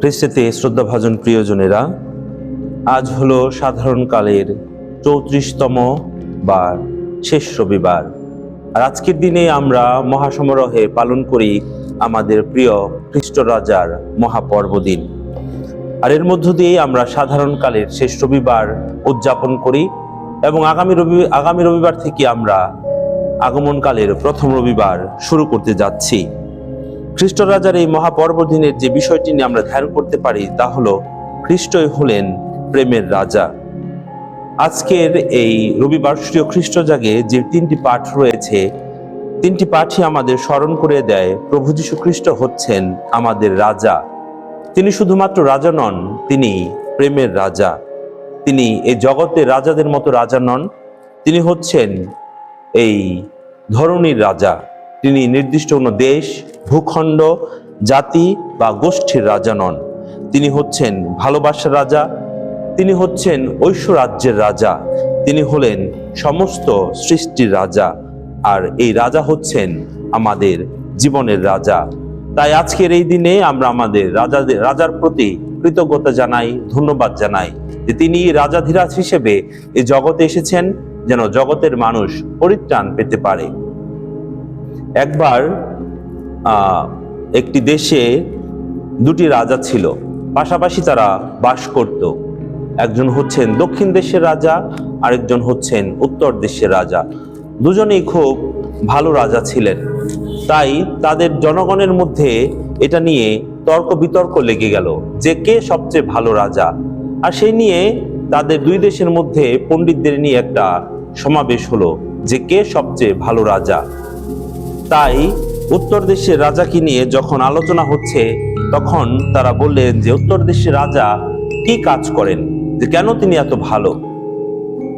খ্রিস্টেতে শ্রদ্ধাভাজন প্রিয়জনেরা আজ হলো সাধারণকালের চৌত্রিশতম বা শেষ রবিবার। আর আজকের দিনে আমরা মহাসমারোহে পালন করি আমাদের প্রিয় খ্রিস্ট রাজার মহাপর্বদিন। আর এর মধ্য দিয়ে আমরা সাধারণকালের শেষ রবিবার উদযাপন করি এবং আগামী রবি, আগামী রবিবার থেকে আমরা আগমনকালের প্রথম রবিবার শুরু করতে যাচ্ছি। খ্রিস্ট রাজার এই মহাপর্বদিনের যে বিষয়টি নিয়ে আমরা ধ্যান করতে পারি, তা হলো খ্রিস্টই হলেন প্রেমের রাজা। আজকের এই রবিবার্ষীয় খ্রিস্ট জাগে যে তিনটি পাঠ রয়েছে, তিনটি পাঠই আমাদের স্মরণ করে দেয়, প্রভু যীশু খ্রিস্ট হচ্ছেন আমাদের রাজা। তিনি শুধুমাত্র রাজা নন, তিনি প্রেমের রাজা। তিনি এই জগতের রাজাদের মতো রাজা নন, তিনি হচ্ছেন এই ধরনীর রাজা। তিনি নির্দিষ্ট কোনো দেশ, ভূখণ্ড, জাতি বা গোষ্ঠীর রাজা নন। তিনি হচ্ছেন ভালোবাসার রাজা, তিনি হচ্ছেন ঐশ্বরাজ্যের রাজা, তিনি হলেন সমস্ত সৃষ্টির রাজা, আর এই রাজা হচ্ছেন আমাদের জীবনের রাজা। তাই আজকের এই দিনে আমরা আমাদের রাজাদের রাজার প্রতি কৃতজ্ঞতা জানাই, ধন্যবাদ জানাই যে তিনি রাজাধিরাজ হিসেবে এই জগতে এসেছেন, যেন জগতের মানুষ পরিত্রাণ পেতে পারে। একবার একটি দেশে দুটি রাজা ছিল। পাশাপাশি তারা বাস করত। একজন হচ্ছেন দক্ষিণ দেশের রাজা, আরেকজন হচ্ছেন উত্তর দেশের রাজা। দুজনেই খুব ভালো রাজা ছিলেন। তাই তাদের জনগণের মধ্যে এটা নিয়ে তর্ক বিতর্ক লেগে গেল যে কে সবচেয়ে ভালো রাজা। আর সেই নিয়ে তাদের দুই দেশের মধ্যে পণ্ডিতদের নিয়ে একটা সমাবেশ হলো যে কে সবচেয়ে ভালো রাজা। তাই উত্তর দেশের রাজাকে নিয়ে যখন আলোচনা হচ্ছে, তখন তারা বললেন যে, উত্তর দেশের রাজা কি কাজ করেন? যে কেন তিনি এত ভালো?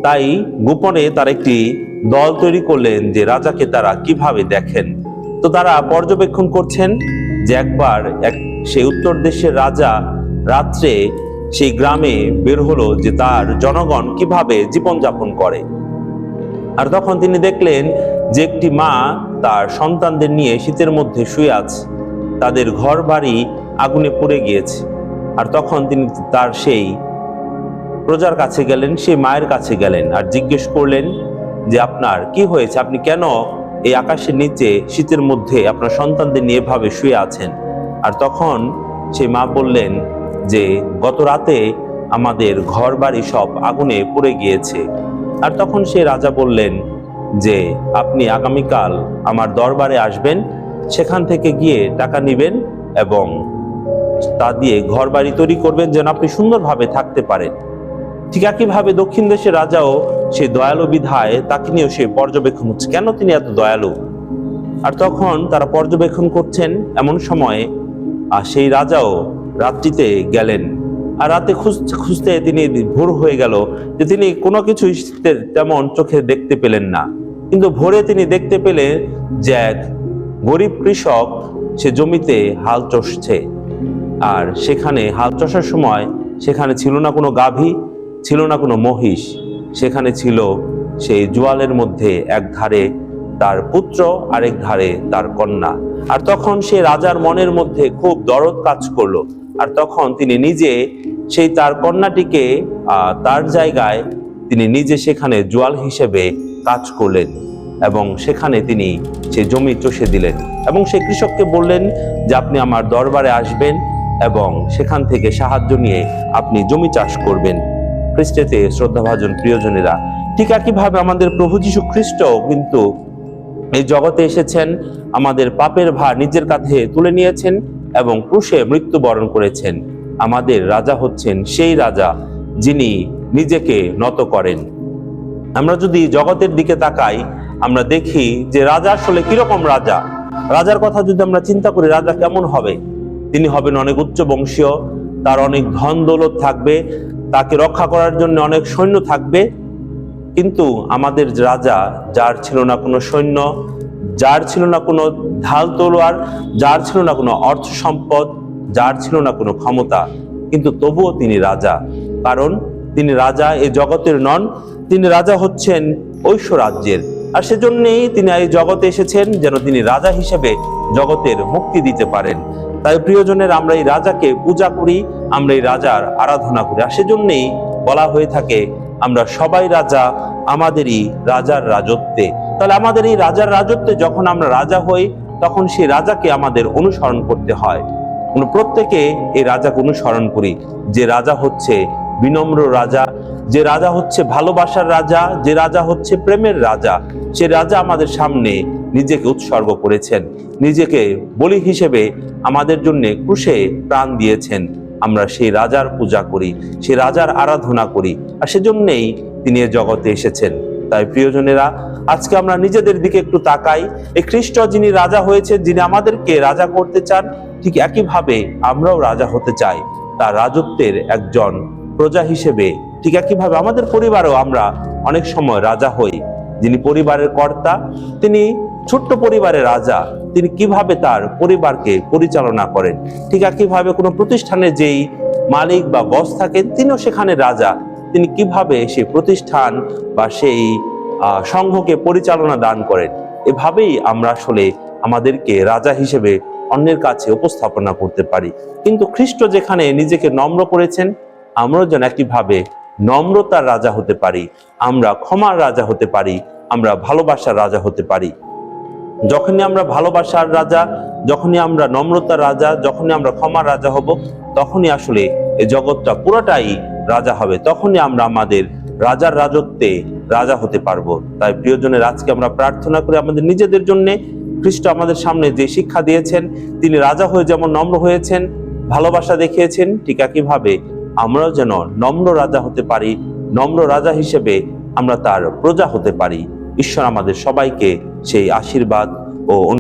তাই গোপনে তার একটি দল তৈরি করলেন যে, রাজাকে তারা কীভাবে দেখেন? তো তারা পর্যবেক্ষণ করছেন যে, একবার এক সেই উত্তর দেশের রাজা রাত্রে সেই গ্রামে বের হলো যে, তার জনগণ কীভাবে জীবনযাপন করে। আর তখন তিনি দেখলেন যে, একটি মা তার সন্তানদের নিয়ে শীতের মধ্যে শুয়ে আছে। তাদের ঘর বাড়ি আগুনে পুড়ে গিয়েছে। আর তখন তিনি তার সেই প্রজার কাছে গেলেন, সেই মায়ের কাছে গেলেন আর জিজ্ঞেস করলেন যে, আপনার কি হয়েছে? আপনি কেন এই আকাশের নিচে শীতের মধ্যে আপনার সন্তানদের নিয়ে এভাবে শুয়ে আছেন? আর তখন সেই মা বললেন যে, গত রাতে আমাদের ঘর বাড়ি সব আগুনে পুড়ে গিয়েছে। আর তখন সে রাজা বললেন যে আপনি আগামীকাল আমার দরবারে আসবেন, সেখান থেকে গিয়ে টাকা নেবেন এবং তা দিয়ে ঘর বাড়ি তৈরি করবেন যেন আপনি সুন্দরভাবে থাকতে পারেন। ঠিক একইভাবে দক্ষিণ দেশের রাজাও সেই দয়ালু বিধায় তাকে নিয়েও সে পর্যবেক্ষণ হচ্ছে কেন তিনি এত দয়ালু? আর তখন তারা পর্যবেক্ষণ করছেন এমন সময়ে, আর সেই রাজাও রাত্রিতে গেলেন। আর রাতে খুঁজতে খুঁজতে তিনি ভোর হয়ে গেল যে তিনি কোনো কিছু তেমন চোখে দেখতে পেলেন না। কিন্তু ভোরে তিনি দেখতে পেলেন যে এক গরিব কৃষক, সে জমিতে হাল চষছে। আর সেখানে হাল চষার সময় সেখানে ছিল না কোনো গাভী, ছিল না কোনো মহিষ। সেখানে ছিল সেই জোয়ালের মধ্যে এক ধারে তার পুত্র, আরেক ধারে তার কন্যা। আর তখন সে রাজার মনের মধ্যে খুব দরদ কাজ করল। আর তখন তিনি নিজে সেই তার কন্যাটিকে তার জায়গায় তিনি নিজে সেখানে জোয়াল হিসেবে কাজ করলেন এবং সেখানে তিনি সে জমি চষে দিলেন এবং সেই কৃষককে বললেন যে, আপনি আমার দরবারে আসবেন এবং সেখান থেকে সাহায্য নিয়ে আপনি জমি চাষ করবেন। খ্রিস্টেতে শ্রদ্ধাভাজন প্রিয়জনেরা, ঠিক একইভাবে আমাদের প্রভু যীশু খ্রিস্টও কিন্তু এই জগতে এসেছেন, আমাদের পাপের ভার নিজের কাঁধে তুলে নিয়েছেন এবং ক্রুশে মৃত্যুবরণ করেছেন। আমাদের রাজা হচ্ছেন সেই রাজা যিনি নিজেকে নত করেন। আমরা যদি জগতের দিকে তাকাই, আমরা দেখি যে রাজা আসলে কীরকম রাজা। রাজার কথা যদি আমরা চিন্তা করি, রাজা কেমন হবে? তিনি হবেন অনেক উচ্চ বংশীয়, তার অনেক ধন দৌলত থাকবে, তাকে রক্ষা করার জন্য অনেক সৈন্য থাকবে। কিন্তু আমাদের রাজা, যার ছিল না কোনো সৈন্য, যার ছিল না কোনো ঢাল তলোয়ার, যার ছিল না কোনো অর্থ সম্পদ, যার ছিল না কোনো ক্ষমতা, কিন্তু তবুও তিনি রাজা। কারণ তিনি রাজা, এ জগতের নন তিনি রাজা হচ্ছেন ঐশ্বরাজ্যের। আর সেজন্যেই তিনি এই জগতে এসেছেন যেন তিনি রাজা হিসেবে জগতের মুক্তি দিতে পারেন। তাই প্রিয়জনের আমরা এই রাজাকে পূজা করি, আমরা এই রাজার আরাধনা করি। আর সেজন্যেই বলা হয়ে থাকে, আমরা সবাই রাজা, আমাদেরই রাজার রাজত্বে। তাহলে আমাদের এই রাজার রাজত্বে যখন আমরা রাজা হই, তখন সেই রাজাকে আমাদের অনুসরণ করতে হয়। প্রত্যেকে এই রাজাকে অনুসরণ করি। যে রাজা হচ্ছে বিনম্র রাজা যে রাজা হচ্ছে ভালোবাসার রাজা, যে রাজা হচ্ছে প্রেমের রাজা, সে রাজা আমাদের সামনে নিজেকে উৎসর্গ করেছেন, নিজেকে বলি হিসেবে আমাদের জন্য ক্রুশে প্রাণ দিয়েছেন। আমরা সেই রাজার পূজা করি, সেই রাজার আরাধনা করি, আর সেজন্যেই তিনি এ জগতে এসেছেন। তাই প্রিয়জনেরা, আজকে আমরা নিজেদের দিকে একটু তাকাই। এই খ্রিস্ট যিনি রাজা হয়েছে যিনি আমাদেরকে রাজা করতে চান, ঠিক একইভাবে আমরাও রাজা হতে চাই। তার রাজত্বের একজন প্রজা হিসেবে ঠিক একইভাবে আমাদের পরিবারেও আমরা অনেক সময় রাজা হই। যিনি পরিবারের কর্তা, তিনি ছোট্ট পরিবারের রাজা, তিনি কীভাবে তার পরিবারকে পরিচালনা করেন? ঠিক একইভাবে কোনো প্রতিষ্ঠানে যেই মালিক বা বস থাকেন, তিনিও সেখানে রাজা। তিনি কীভাবে সেই প্রতিষ্ঠান বা সেই সংঘকে পরিচালনা দান করেন? এভাবেই আমরা আসলে আমাদেরকে রাজা হিসেবে অন্যের কাছে উপস্থাপনা করতে পারি। কিন্তু খ্রিস্ট যেখানে নিজেকে নম্র করেছেন, আমরাও যেন একইভাবে নম্রতার রাজা হতে পারি, আমরা ক্ষমার রাজা হতে পারি, আমরা ভালোবাসার রাজা হতে পারি। যখনই আমরা ভালোবাসার রাজা, যখনই আমরা নম্রতার রাজা, যখনই আমরা ক্ষমার রাজা হব, তখনই আসলে এই জগৎটা পুরোটাই রাজা হবে, তখনই আমরা আমাদের রাজার রাজত্বে রাজা হতে পারব। তাই প্রিয়জনের, আজকে আমরা প্রার্থনা করি আমাদের নিজেদের জন্য, খ্রিস্ট আমাদের সামনে যে শিক্ষা দিয়েছেন, তিনি রাজা হয়ে যেমন নম্র হয়েছেন, ভালোবাসা দেখিয়েছেন, ঠিক একইভাবে আমরাও যেন নম্র রাজা হতে পারি, নম্র রাজা হিসেবে আমরা তার প্রজা হতে পারি। ঈশ্বর আমাদের সবাইকে সেই আশীর্বাদ ও